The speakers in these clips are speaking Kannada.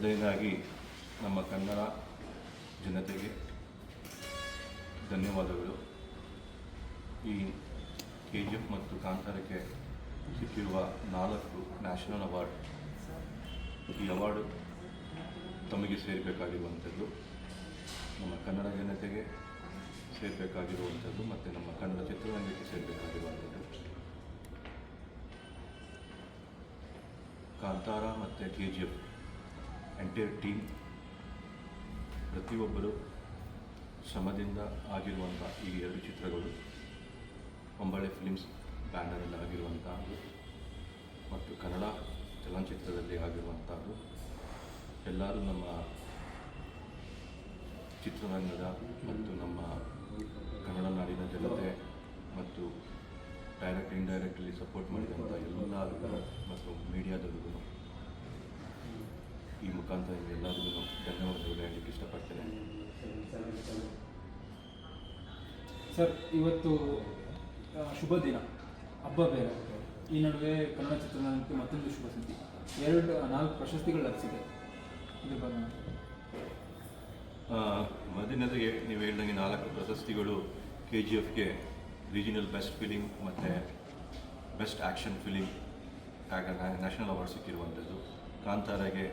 ಮೊದಲನೇದಾಗಿ ನಮ್ಮ ಕನ್ನಡ ಜನತೆಗೆ ಧನ್ಯವಾದಗಳು. ಈ ಕೆ ಜಿ ಎಫ್ ಮತ್ತು ಕಾಂತಾರಕ್ಕೆ ಸಿಕ್ಕಿರುವ ನಾಲ್ಕು ನ್ಯಾಷನಲ್ ಅವಾರ್ಡ್ ಈ ಅವಾರ್ಡು ತಮಗೆ ಸೇರಬೇಕಾಗಿರುವಂಥದ್ದು. ನಮ್ಮ ಕನ್ನಡ ಜನತೆಗೆ ಸೇರಬೇಕಾಗಿರುವಂಥದ್ದು ಮತ್ತು ನಮ್ಮ ಕನ್ನಡ ಚಿತ್ರರಂಗಕ್ಕೆ ಸೇರಬೇಕಾಗಿರುವಂಥದ್ದು. ಕಾಂತಾರ ಮತ್ತು K G F entire team ಪ್ರತಿಯೊಬ್ಬರು ಶ್ರಮದಿಂದ ಆಗಿರುವಂಥ ಈ ಎರಡು ಚಿತ್ರಗಳು, ಒಂಬಳೆ ಫಿಲಿಮ್ಸ್ ಬ್ಯಾನರಲ್ಲಿ ಆಗಿರುವಂಥದ್ದು ಮತ್ತು ಕನ್ನಡ ಚಲನಚಿತ್ರದಲ್ಲಿ ಆಗಿರುವಂಥದ್ದು. ಎಲ್ಲರೂ ನಮ್ಮ ಚಿತ್ರರಂಗದ ಮತ್ತು ನಮ್ಮ ಕನ್ನಡ ನಾಡಿನ ಜನತೆ ಮತ್ತು ಡೈರೆಕ್ಟ್ ಇಂಡೈರೆಕ್ಟ್ಲಿ ಸಪೋರ್ಟ್ ಮಾಡಿದಂಥ ಎಲ್ಲರಿಗೂ ಮತ್ತು ಮೀಡಿಯಾದವ್ರಿಗೂ ಈ ಮುಖಾಂತರ ಎಲ್ಲರಿಗೂ ಧನ್ಯವಾದಗಳು ಹೇಳಲಿಕ್ಕೆ ಇಷ್ಟಪಡ್ತೇನೆ. ಸರ್ ಇವತ್ತು ಶುಭ ದಿನ. ಹಬ್ಬ ಬೇರೆ. ಈ ನಡುವೆ ಕನ್ನಡ ಚಿತ್ರರಂಗಕ್ಕೆ ಮತ್ತೊಂದು ಶುಭ ಸುದ್ದಿ ಎರಡು ನಾಲ್ಕು ಪ್ರಶಸ್ತಿಗಳು ಲಭಿಸಿದೆ. ಇದ್ರ ಬಗ್ಗೆ ಮೊದಲನೇದು ನೀವು ಹೇಳ್ದಂಗೆ ನಾಲ್ಕು ಪ್ರಶಸ್ತಿಗಳು ಕೆ ಜಿ ಎಫ್ಗೆ ರೀಜಿನಲ್ ಬೆಸ್ಟ್ ಫಿಲಿಮ್ ಮತ್ತು best action film national award ಸಿಕ್ಕಿರುವಂಥದ್ದು. ಕಾಂತಾರಾಗೆ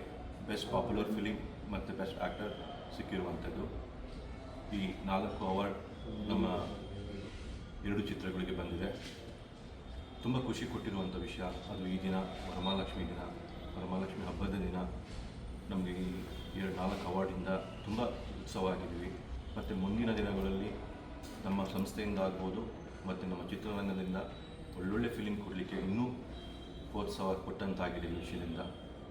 ಬೆಸ್ಟ್ ಪಾಪ್ಯುಲರ್ ಫಿಲಿಂಗ್ ಮತ್ತು ಬೆಸ್ಟ್ ಆ್ಯಕ್ಟರ್ ಸಿಕ್ಕಿರುವಂಥದ್ದು. ಈ ನಾಲ್ಕು ಅವಾರ್ಡ್ ನಮ್ಮ ಎರಡು ಚಿತ್ರಗಳಿಗೆ ಬಂದಿದೆ. ತುಂಬ ಖುಷಿ ಕೊಟ್ಟಿರುವಂಥ ವಿಷಯ, ಅದು ಈ ದಿನ, ವರಮಹಾಲಕ್ಷ್ಮಿ ದಿನ. ವರಮಹಾಲಕ್ಷ್ಮಿ ಹಬ್ಬದ ದಿನ. ನಮಗೆ ಈ ಎರಡು ನಾಲ್ಕು ಅವಾರ್ಡಿಂದ ತುಂಬ ಉತ್ಸವ ಆಗಿದ್ದೀವಿ. ಮತ್ತು ಮುಂದಿನ ದಿನಗಳಲ್ಲಿ ನಮ್ಮ ಸಂಸ್ಥೆಯಿಂದ ಆಗ್ಬೋದು, ಮತ್ತು ನಮ್ಮ ಚಿತ್ರರಂಗದಿಂದ ಒಳ್ಳೊಳ್ಳೆ ಫಿಲಿಮ್ ಕೊಡಲಿಕ್ಕೆ ಇನ್ನೂ ಪ್ರೋತ್ಸಾಹ ಕೊಟ್ಟಂತಾಗಿದೆ ಈ ವಿಷಯದಿಂದ.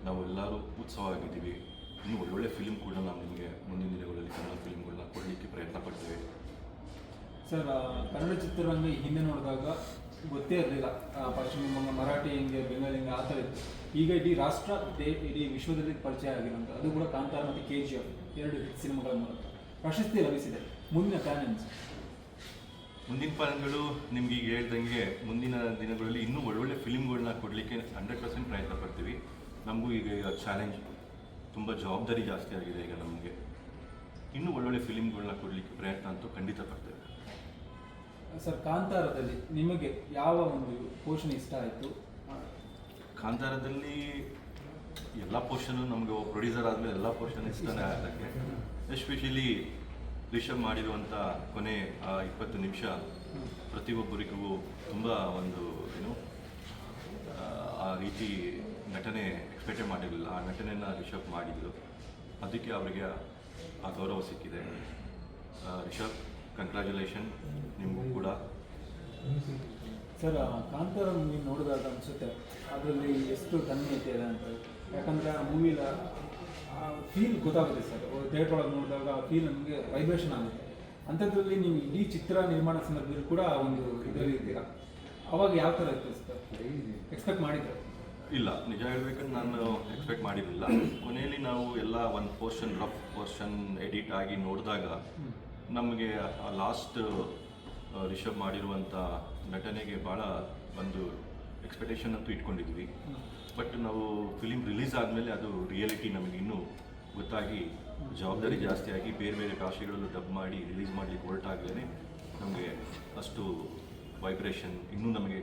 ನಾವು ಉತ್ಸವವಾಗಿದ್ದೀವಿ. ಇನ್ನು ಆಗಿದ್ದೀವಿ ಇನ್ನೂ ಒಳ್ಳೊಳ್ಳೆ ಫಿಲಿಮ್ ಕೂಡ ನಾವು ನಿಮಗೆ ಮುಂದಿನ ದಿನಗಳಲ್ಲಿ ಕನ್ನಡ ಫಿಲ್ಮ್ಗಳನ್ನ ಕೊಡಲಿಕ್ಕೆ ಪ್ರಯತ್ನ ಪಡ್ತೇವೆ. ಸರ್ ಕನ್ನಡ ಚಿತ್ರರಂಗ ಹಿಂದೆ ನೋಡಿದಾಗ ಗೊತ್ತೇ ಇರಲಿಲ್ಲ. ಪಶ್ಚಿಮ ಬಂಗಾಳ ಮರಾಠಿ ಹಿಂಗೆ ಬೆಂಗಾಲಿ ಹಿಂಗೆ ಆ ಥರ ಇತ್ತು. ಈಗ ಇಡೀ ರಾಷ್ಟ್ರ ಇಡೀ ವಿಶ್ವದಲ್ಲಿ ಪರಿಚಯ ಆಗಿರುವಂಥ ಅದು ಕೂಡ ಕಾಂತಾರ ಮತ್ತು ಕೆ ಜಿ ಎಫ್ ಎರಡು ಸಿನಿಮಾಗಳ ಮೂಲಕ. ಪ್ರಶಸ್ತಿ ಲಭಿಸಿದೆ. ಮುಂದಿನ ಪ್ಯಾನೆನ್ಸ್ ಮುಂದಿನ ಪ್ಲಾನ್ಗಳು ನಿಮ್ಗೆ ಈಗ ಹೇಳ್ದಂಗೆ ಮುಂದಿನ ದಿನಗಳಲ್ಲಿ ಇನ್ನೂ ಒಳ್ಳೊಳ್ಳೆ ಫಿಲ್ಮ್ಗಳನ್ನ ಕೊಡಲಿಕ್ಕೆ ಹಂಡ್ರೆಡ್ ಪರ್ಸೆಂಟ್ ಪ್ರಯತ್ನ ಪಡ್ತೀವಿ. ನಮಗೂ ಈಗ ಈಗ ಚಾಲೆಂಜ್ ತುಂಬ ಜವಾಬ್ದಾರಿ ಜಾಸ್ತಿ ಆಗಿದೆ ಈಗ ನಮಗೆ. ಇನ್ನೂ ಒಳ್ಳೊಳ್ಳೆ ಫಿಲಿಮ್ಗಳನ್ನ ಕೊಡಲಿಕ್ಕೆ ಪ್ರಯತ್ನ ಅಂತೂ ಖಂಡಿತ ಪಡ್ತೇವೆ ಸರ್ ಕಾಂತಾರದಲ್ಲಿ ನಿಮಗೆ ಯಾವ ಒಂದು ಪೋಷಣೆ ಇಷ್ಟ ಆಯಿತು? ಕಾಂತಾರದಲ್ಲಿ ಎಲ್ಲ ಪೋರ್ಷನು ನಮಗೆ ಪ್ರೊಡ್ಯೂಸರ್ ಆದಮೇಲೆ ಎಲ್ಲ ಪೋರ್ಷನ್ ಇಷ್ಟನೇ ಆಗಕ್ಕೆ ಎಸ್ಪೆಷಲಿ ರಿಷಬ್ ಮಾಡಿರುವಂಥ ಕೊನೆ ಆ ಇಪ್ಪತ್ತು ನಿಮಿಷ ಪ್ರತಿಯೊಬ್ಬರಿಗೂ ತುಂಬ ಒಂದು ಏನು ರೀತಿ ನಟನೆ ಎಕ್ಸ್ಪೆಕ್ಟೇ ಮಾಡಿರಲಿಲ್ಲ. ಆ ನಟನೆಯನ್ನು ರಿಷಬ್ ಮಾಡಿದರು ಅದಕ್ಕೆ ಅವರಿಗೆ ಆ ಗೌರವ ಸಿಕ್ಕಿದೆ. ರಿಷಬ್ ಕಂಗ್ರ್ಯಾಚುಲೇಷನ್ ನಿಮಗೂ ಕೂಡ. ಸರ್ ಆ ಕಾಂತಾರ ಮೂವಿ ನೋಡಿದಾಗ ಅನಿಸುತ್ತೆ ಅದರಲ್ಲಿ ಎಷ್ಟು ತನ್ಮಯತೆ ಇದೆ ಅಂತ. ಯಾಕಂದರೆ ಆ ಮೂವಿಲ ಫೀಲ್ ಗೊತ್ತಾಗುತ್ತೆ ಸರ್. ಥಿಯೇಟರ್ ಒಳಗೆ ನೋಡಿದಾಗ ಆ ಫೀಲ್ ನಮಗೆ ವೈಬ್ರೇಷನ್ ಆಗುತ್ತೆ. ಅಂಥದ್ರಲ್ಲಿ ನೀವು ಇಡೀ ಚಿತ್ರ ನಿರ್ಮಾಣ ಸಂದರ್ಭದಲ್ಲಿ ಕೂಡ ಒಂದು ಇದರಲ್ಲಿ ಇದ್ದೀರಾ? ಅವಾಗ ಯಾವ ಥರ ಇತ್ತು ಸರ್? ಎಕ್ಸ್ಪೆಕ್ಟ್ ಮಾಡಿದ್ರೆ? ಇಲ್ಲ, ನಿಜ ಹೇಳ್ಬೇಕಂದ್ರೆ ನಾನು ಎಕ್ಸ್ಪೆಕ್ಟ್ ಮಾಡಿರಲಿಲ್ಲ. ಕೊನೆಯಲ್ಲಿ ನಾವು ಎಲ್ಲ ಒಂದು ಪೋರ್ಷನ್ ರಫ್ ಪೋರ್ಷನ್ ಎಡಿಟ್ ಆಗಿ ನೋಡಿದಾಗ ನಮಗೆ ಆ ಲಾಸ್ಟ್ ರಿಷಬ್ ಮಾಡಿರುವಂಥ ನಟನೆಗೆ ಭಾಳ ಒಂದು ಎಕ್ಸ್ಪೆಕ್ಟೇಷನ್ ಅಂತೂ ಇಟ್ಕೊಂಡಿದ್ವಿ. ಬಟ್ ನಾವು ಫಿಲಿಮ್ ರಿಲೀಸ್ ಆದಮೇಲೆ ಅದು ರಿಯಾಲಿಟಿ ನಮಗೆ ಇನ್ನೂ ಗೊತ್ತಾಗಿ ಜವಾಬ್ದಾರಿ ಜಾಸ್ತಿ ಆಗಿ ಬೇರೆ ಬೇರೆ ಕಾಶಿಗಳಲ್ಲೂ ಡಬ್ ಮಾಡಿ ರಿಲೀಸ್ ಮಾಡಲಿಕ್ಕೆ ಹೊರಟಾಗಲೇ ನಮಗೆ ಅಷ್ಟು ವೈಬ್ರೇಷನ್ ಇನ್ನೂ ನಮಗೆ